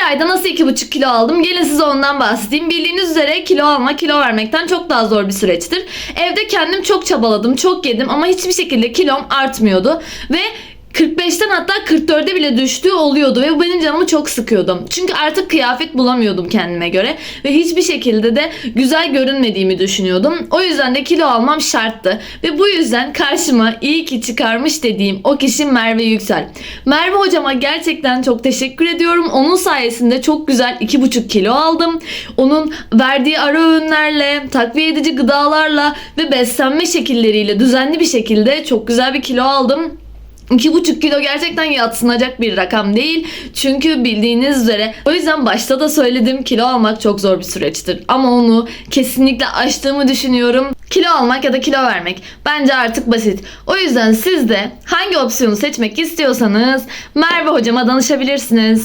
Bir ayda nasıl 2,5 kilo aldım? Gelin size ondan bahsedeyim. Bildiğiniz üzere kilo alma, kilo vermekten çok daha zor bir süreçtir. Evde kendim çok çabaladım, çok yedim ama hiçbir şekilde kilom artmıyordu. Ve 45'ten hatta 44'e bile düştüğü oluyordu ve bu benim canımı çok sıkıyordu. Çünkü artık kıyafet bulamıyordum kendime göre ve hiçbir şekilde de güzel görünmediğimi düşünüyordum. O yüzden de kilo almam şarttı ve bu yüzden karşıma iyi ki çıkarmış dediğim o kişi Merve Yüksel. Merve hocama gerçekten çok teşekkür ediyorum. Onun sayesinde çok güzel 2,5 kilo aldım. Onun verdiği ara öğünlerle, takviye edici gıdalarla ve beslenme şekilleriyle düzenli bir şekilde çok güzel bir kilo aldım. 2,5 kilo gerçekten yatsınacak bir rakam değil. Çünkü bildiğiniz üzere o yüzden başta da söyledim kilo almak çok zor bir süreçtir. Ama onu kesinlikle aştığımı düşünüyorum. Kilo almak ya da kilo vermek bence artık basit. O yüzden siz de hangi opsiyonu seçmek istiyorsanız Merve hocama danışabilirsiniz.